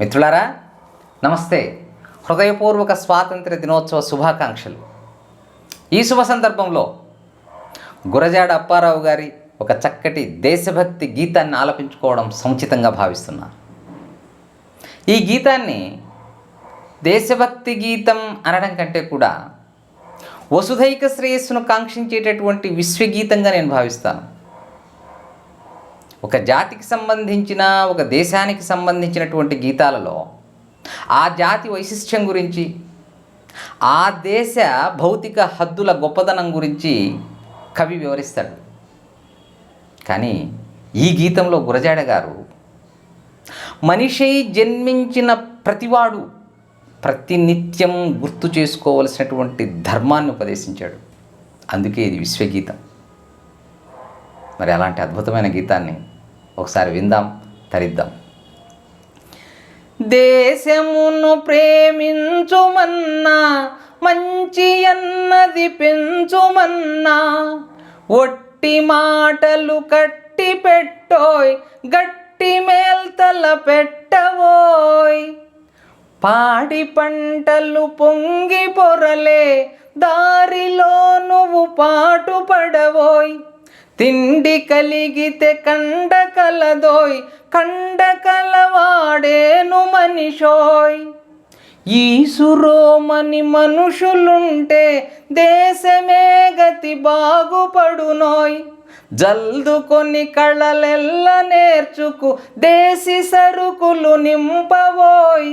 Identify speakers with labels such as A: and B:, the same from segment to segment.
A: మిత్రులారా నమస్తే. హృదయపూర్వక స్వాతంత్ర దినోత్సవ శుభాకాంక్షలు. ఈ శుభ సందర్భంలో గురజాడ అప్పారావు గారి ఒక చక్కటి దేశభక్తి గీతాన్ని ఆలపించుకోవడం సముచితంగా భావిస్తున్నా. ఈ గీతాన్ని దేశభక్తి గీతం అనడం కంటే కూడా వసుధైక శ్రేయస్సును కాంక్షించేటటువంటి విశ్వగీతంగా నేను భావిస్తాను. ఒక జాతికి సంబంధించిన ఒక దేశానికి సంబంధించినటువంటి గీతాలలో ఆ జాతి వైశిష్ట్యం గురించి ఆ దేశ భౌతిక హద్దుల గొప్పదనం గురించి కవి వివరిస్తాడు. కానీ ఈ గీతంలో గురజాడ గారు మనిషి జన్మించిన ప్రతివాడు ప్రతినిత్యం గుర్తు చేసుకోవలసినటువంటి ధర్మాన్ని ఉపదేశించాడు. అందుకే ఇది విశ్వగీతం. మరి అలాంటి అద్భుతమైన గీతాన్ని ఒకసారి విందాం తరిద్దాం. దేశమును ప్రేమించుమన్నా మంచి అన్నది పెంచుమన్నా ఒట్టి మాటలు కట్టి పెట్టోయ్ గట్టి మేల్తల పెట్టవోయ్ పాడి పంటలు పొంగి పొరలే దారిలో నువ్వు పాటు తిండి కలిగితే కండ కలదోయ్ కండ కలవాడేను మనిషోయ్. ఈసురోమని మనుషులుంటే దేశమే గతి బాగుపడునోయ్. జల్దుకొని కళలెల్ల నేర్చుకు దేశి సరుకులు నింపవోయ్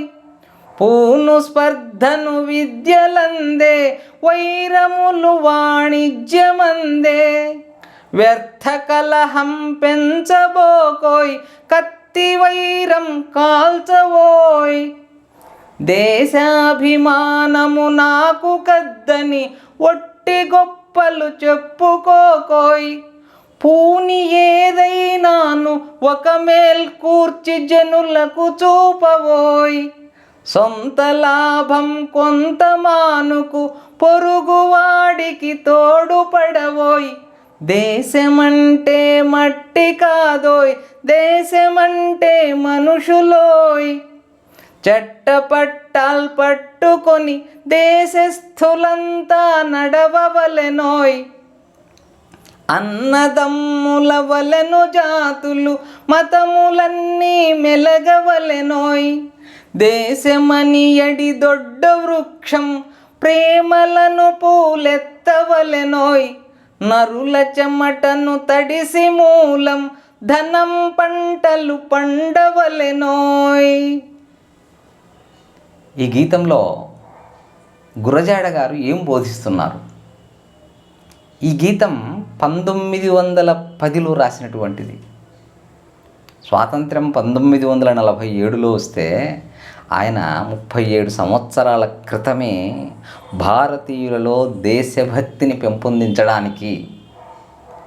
A: పూను స్పర్ధను విద్యలందే వైరములు వాణిజ్యమందే. వ్యర్థకలహం పెంచబోకోయ్ కత్తి వైరం కాల్చవోయ్ దేశాభిమానము నాకు కద్దని ఒట్టి గొప్పలు చెప్పుకోకోయ్. పూని ఏదైనాను ఒక మేల్ కూర్చి జనులకు చూపవోయ్ సొంత లాభం కొంత మానుకు పొరుగువాడికి తోడుపడవోయ్ దేశమంటే మట్టి కాదోయ్ దేశమంటే మనుషులోయ్. చట్టపట్టాల్ పట్టుకొని దేశస్థులంతా నడవవలెనోయ్. అన్నదమ్ముల వలెను జాతులు మతములన్నీ మెలగవలెనోయ్. దేశమని ఎడి దొడ్డ వృక్షం ప్రేమలను పూలెత్తవలెనోయ్. నరుల చెమటను తడిసి మూలం ధనం పంటలు పండవలెనోయ్. ఈ గీతంలో గురజాడ గారు ఏం బోధిస్తున్నారు? ఈ గీతం పంతొమ్మిది వందల పదిలో రాసినటువంటిది. స్వాతంత్ర్యం పంతొమ్మిది వందల నలభై ఏడులో వస్తే ఆయన ముప్పై ఏడు సంవత్సరాల క్రితమే భారతీయులలో దేశభక్తిని పెంపొందించడానికి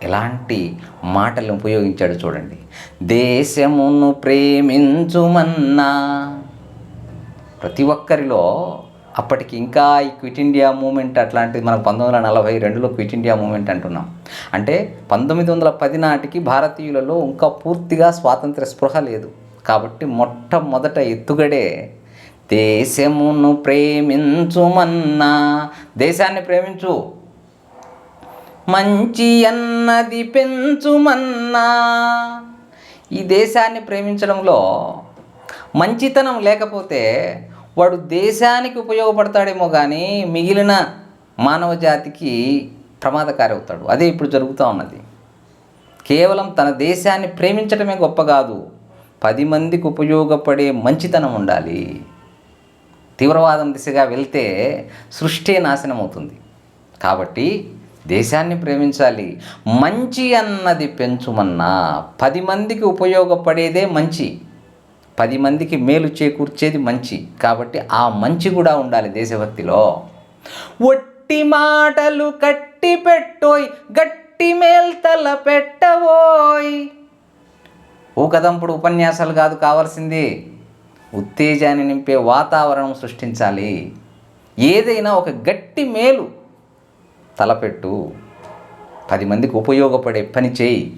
A: ఎలాంటి మాటలు ఉపయోగించాడు చూడండి. దేశమును ప్రేమించుమన్నా ప్రతి ఒక్కరిలో అప్పటికి ఇంకా ఈ క్విట్ ఇండియా మూమెంట్ అట్లాంటిది మనం పంతొమ్మిది వందల నలభై రెండులో క్విట్ ఇండియా మూమెంట్ అంటున్నాం. అంటే పంతొమ్మిది వందల పది నాటికి భారతీయులలో ఇంకా పూర్తిగా స్వాతంత్ర స్పృహ లేదు. కాబట్టి మొట్టమొదట ఎత్తుగడే దేశమును ప్రేమించుమన్నా దేశాన్ని ప్రేమించు. మంచి అన్నది పెంచుమన్నా. ఈ దేశాన్ని ప్రేమించడంలో మంచితనం లేకపోతే వాడు దేశానికి ఉపయోగపడతాడేమో కానీ మిగిలిన మానవ జాతికి ప్రమాదకారి అవుతాడు అదే ఇప్పుడు జరుగుతూ ఉన్నది. కేవలం తన దేశాన్ని ప్రేమించడమే గొప్ప కాదు. పది మందికి ఉపయోగపడే మంచితనం ఉండాలి. తీవ్రవాదం దిశగా వెళ్తే సృష్టి నాశనం అవుతుంది కాబట్టి దేశాన్ని ప్రేమించాలి. మంచి అన్నది పెంచుమన్నా పది మందికి ఉపయోగపడేదే మంచి. పది మందికి మేలు చేకూర్చేది మంచి. కాబట్టి ఆ మంచి కూడా ఉండాలి దేశభక్తిలో. ఒట్టి మాటలు కట్టి పెట్టోయ్ గట్టి మేల్తల పెట్టవోయ్ ఊకదంపుడు ఉపన్యాసాలు కాదు కావాల్సింది ఉత్తేజాన్ని నింపే వాతావరణం సృష్టించాలి. ఏదైనా ఒక గట్టి మేలు తలపెట్టు. పది మందికి ఉపయోగపడే పని చేయి.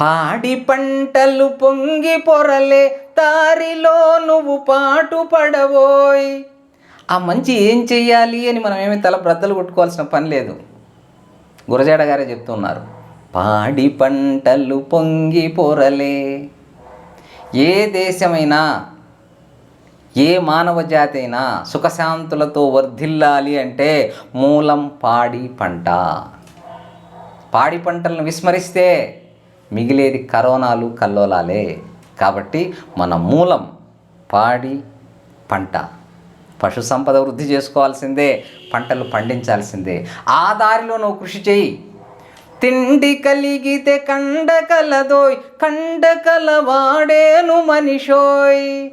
A: పాడి పంటలు పొంగి పొరలే దారిలో నువ్వు పాటు పడవోయ్ ఆ మంచి ఏం చెయ్యాలి అని మనం ఏమి తల బ్రద్దలు కొట్టుకోవాల్సిన పని లేదు. గురజాడ గారే చెప్తున్నారు. పాడి పంటలు పొంగి పొరలే. ఏ దేశమైనా ఏ మానవ జాతి అయినా సుఖశాంతులతో వర్ధిల్లాలి అంటే మూలం పాడి పంట. పాడి పంటలను విస్మరిస్తే మిగిలేది కరోనాలు కల్లోలాలే. కాబట్టి మన మూలం పాడి పంట. పశు సంపద వృద్ధి చేసుకోవాల్సిందే పంటలు పండించాల్సిందే. ఆ దారిలో నువ్వు కృషి చేయి. తిండి కలిగితే కండ కలదోయ్ కండ కలవాడేను మనిషోయ్.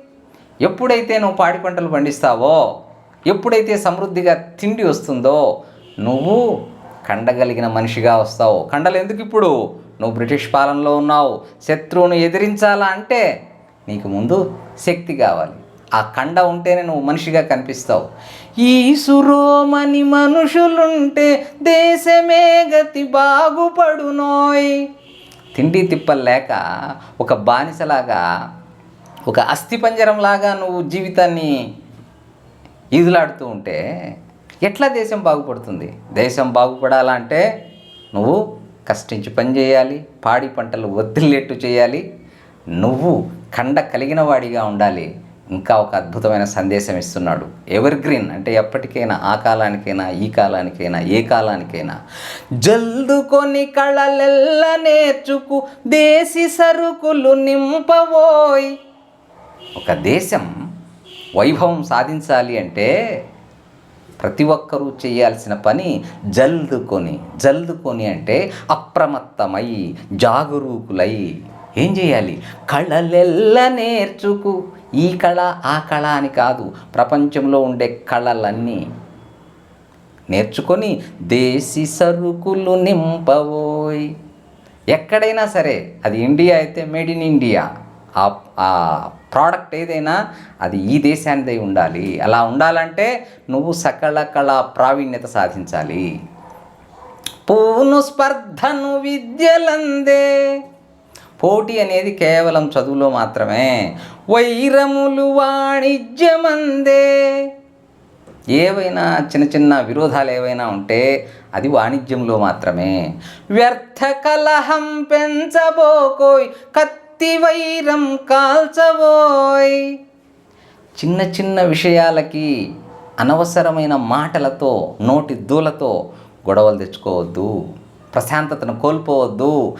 A: ఎప్పుడైతే నువ్వు పాడి పంటలు పండిస్తావో ఎప్పుడైతే సమృద్ధిగా తిండి వస్తుందో నువ్వు కండగలిగిన మనిషిగా వస్తావు. కండలు ఎందుకు ఇప్పుడు? నువ్వు బ్రిటిష్ పాలనలో ఉన్నావు. శత్రువును ఎదిరించాలా అంటే నీకు ముందు శక్తి కావాలి. ఆ కండ ఉంటేనే నువ్వు మనిషిగా కనిపిస్తావు. ఈ సురోమని మనుషులుంటే దేశమే గతి బాగుపడునోయ్. తిండి తిప్పలు లేక ఒక బానిసలాగా ఒక అస్థిపంజరంలాగా నువ్వు జీవితాన్ని ఈదులాడుతూ ఉంటే ఎట్లా దేశం బాగుపడుతుంది? దేశం బాగుపడాలంటే నువ్వు కష్టించి పని చేయాలి పాడి పంటలు వదిలేట్టు చేయాలి నువ్వు కండ కలిగిన వాడిగా ఉండాలి ఇంకా ఒక అద్భుతమైన సందేశం ఇస్తున్నాడు. ఎవర్ గ్రీన్ అంటే ఎప్పటికైనా ఆ కాలానికైనా ఈ కాలానికైనా ఏ కాలానికైనా. జల్దుకొని కళలెల్ల నేర్చుకు దేశీ సరుకులు నింపవోయ్ ఒక దేశం వైభవం సాధించాలి అంటే ప్రతి ఒక్కరూ చేయాల్సిన పని జల్దుకొని. జల్దుకొని అంటే అప్రమత్తమై జాగరూకులై. ఏం చేయాలి? కళలెల్ల నేర్చుకు ఈ కళ ఆ కళ అని కాదు. ప్రపంచంలో ఉండే కళలన్నీ నేర్చుకొని దేశీ సరుకులు నింపవోయ్ ఎక్కడైనా సరే అది ఇండియా అయితే మేడ్ ఇన్ ఇండియా. ఆ ఆ ప్రోడక్ట్ ఏదైనా అది ఈ దేశానిదై ఉండాలి. అలా ఉండాలంటే నువ్వు సకల కళ ప్రావీణ్యత సాధించాలి. పూను స్పర్ధను విద్యలందే. పోటీ అనేది కేవలం చదువులో మాత్రమే. వైరములు వాణిజ్యమందే. ఏవైనా చిన్న చిన్న విరోధాలు ఏవైనా ఉంటే అది వాణిజ్యంలో మాత్రమే. వ్యర్థ కలహం పెంచబోకోయ్ కత్తి వైరం కాల్చబోయ్. చిన్న చిన్న విషయాలకి అనవసరమైన మాటలతో నోటి దూలతో గొడవలు తెచ్చుకోవద్దు. ప్రశాంతతను కోల్పోవద్దు.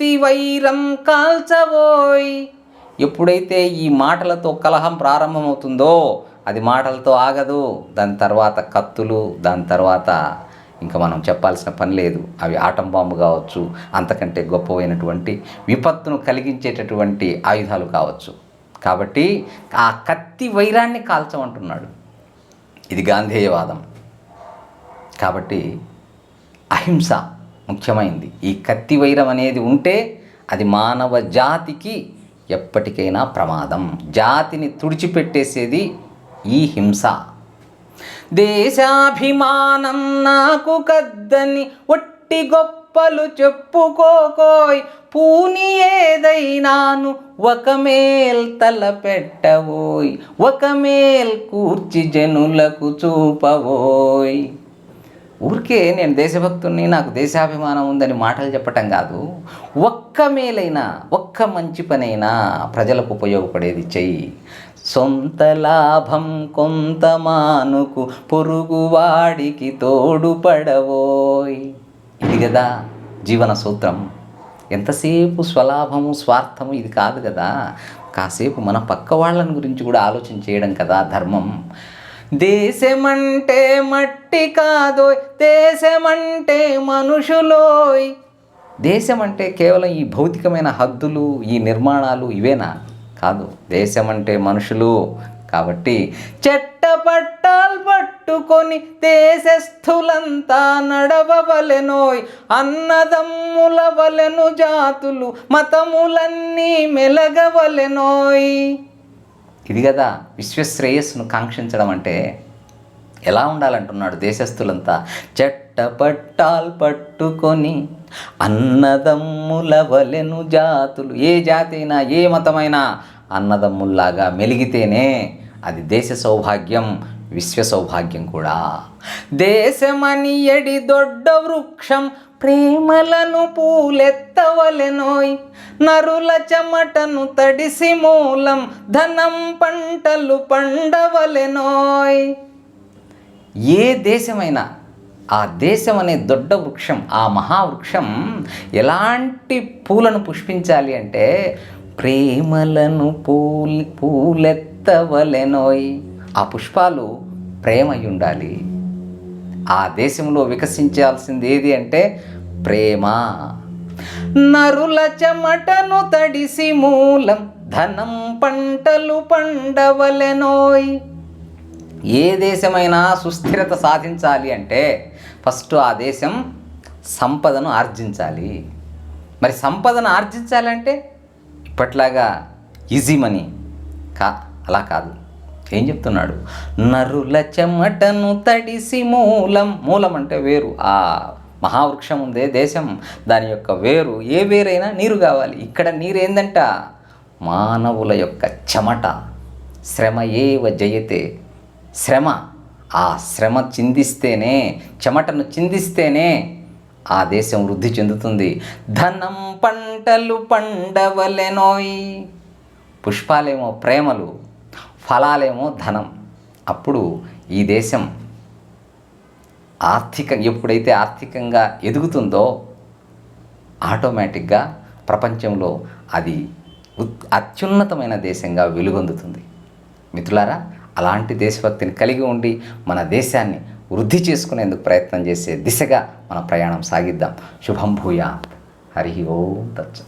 A: కత్తి వైరం కాల్చవోయ్ ఎప్పుడైతే ఈ మాటలతో కలహం ప్రారంభమవుతుందో అది మాటలతో ఆగదు. దాని తర్వాత కత్తులు దాని తర్వాత ఇంకా మనం చెప్పాల్సిన పని లేదు. అవి ఆటం బాంబు కావచ్చు అంతకంటే గొప్పవైనటువంటి విపత్తును కలిగించేటటువంటి ఆయుధాలు కావచ్చు. కాబట్టి ఆ కత్తి వైరాన్ని కాల్చమంటున్నాడు. ఇది గాంధేయవాదం. కాబట్టి అహింస. ముఖ్యమైంది. ఈ కత్తి వైరం అనేది ఉంటే అది మానవ జాతికి ఎప్పటికైనా ప్రమాదం. జాతిని తుడిచిపెట్టేసేది ఈ హింస. దేశాభిమానం నాకు కద్దని ఒట్టి గొప్పలు చెప్పుకోకోయ్. పూని ఏదైనాను ఒక మేల్ తల పెట్టవోయ్ ఒక మేల్ కూర్చి జనులకు చూపవోయ్. ఊరికే నేను దేశభక్తుని నాకు దేశాభిమానం ఉందని మాటలు చెప్పటం కాదు. ఒక్క మేలైనా ఒక్క మంచి పనైనా ప్రజలకు ఉపయోగపడేది చెయ్యి. సొంత లాభం కొంత మానుకు పొరుగువాడికి తోడుపడవోయ్. ఇది కదా జీవన సూత్రం. ఎంతసేపు స్వలాభము స్వార్థము ఇది కాదు కదా కాసేపు మన పక్క వాళ్ళని గురించి కూడా ఆలోచన చేయడం కదా ధర్మం. దేశమంటే మట్టి కాదోయ్ దేశమంటే మనుషులోయ్. దేశం అంటే కేవలం ఈ భౌతికమైన హద్దులు ఈ నిర్మాణాలు ఇవేనా? కాదు దేశం అంటే మనుషులు. కాబట్టి చెట్టపట్టాలు పట్టుకొని దేశస్థులంతా నడవవలెనోయ్. అన్నదమ్ముల వలెను జాతులు మతములన్నీ మెలగవలెనోయ్. ఇది కదా విశ్వశ్రేయస్సును కాంక్షించడం అంటే ఎలా ఉండాలంటున్నాడు దేశస్థులంతా? చెట్టపట్టాలు పట్టుకొని అన్నదమ్ముల వలెను జాతులు. ఏ జాతి అయినా ఏ మతమైనా అన్నదమ్ముల్లాగా మెలిగితేనే అది దేశ సౌభాగ్యం విశ్వ సౌభాగ్యం కూడా. దేశమని ఎడి దొడ్డ వృక్షం ప్రేమలను పూలెత్తవలెనోయ్. నరుల చెమటను తడిసి మూలం ధనం పంటలు పండవలెనోయ్. ఏ దేశమైనా ఆ దేశం అనే దొడ్డ వృక్షం ఆ మహావృక్షం ఎలాంటి పూలను పుష్పించాలి అంటే ప్రేమలను పూల్ పూలెత్తవలెనోయ్. ఆ పుష్పాలు ప్రేమై ఉండాలి ఆ దేశంలో వికసించాల్సింది ఏది అంటే ప్రేమ. నరుల చెమటను తడిసి మూలం ధనం పంటలు పండవలెనోయ్. ఏ దేశమైనా సుస్థిరత సాధించాలి అంటే ఫస్ట్ ఆ దేశం సంపదను ఆర్జించాలి. మరి సంపదను ఆర్జించాలంటే ఇప్పట్లాగా ఈజీ మనీ కా అలా కాదు. ఏం చెప్తున్నాడు? నరుల చెమటను తడిసి మూలం మూలం అంటే వేరు. ఆ మహావృక్షం ఉందే దేశం. దాని యొక్క వేరు ఏ వేరైనా నీరు కావాలి. ఇక్కడ నీరు ఏందంట మానవుల యొక్క చెమట. శ్రమ ఏవ జయతే? శ్రమ. ఆ శ్రమ చిందిస్తేనే చెమటను చిందిస్తేనే ఆ దేశం వృద్ధి చెందుతుంది. ధనం పంటలు పండవలెనోయ్. పుష్పాలేమో ప్రేమలు. ఫలాలేమో ధనం. అప్పుడు ఈ దేశం ఆర్థిక ఎప్పుడైతే ఆర్థికంగా ఎదుగుతుందో ఆటోమేటిక్గా ప్రపంచంలో అది ఉత్- అత్యున్నతమైన దేశంగా వెలుగొందుతుంది. మిత్రులారా అలాంటి దేశభక్తిని కలిగి ఉండి మన దేశాన్ని వృద్ధి చేసుకునేందుకు ప్రయత్నం చేసే దిశగా మన ప్రయాణం సాగిద్దాం. శుభం భూయా హరి ఓం తచ్చ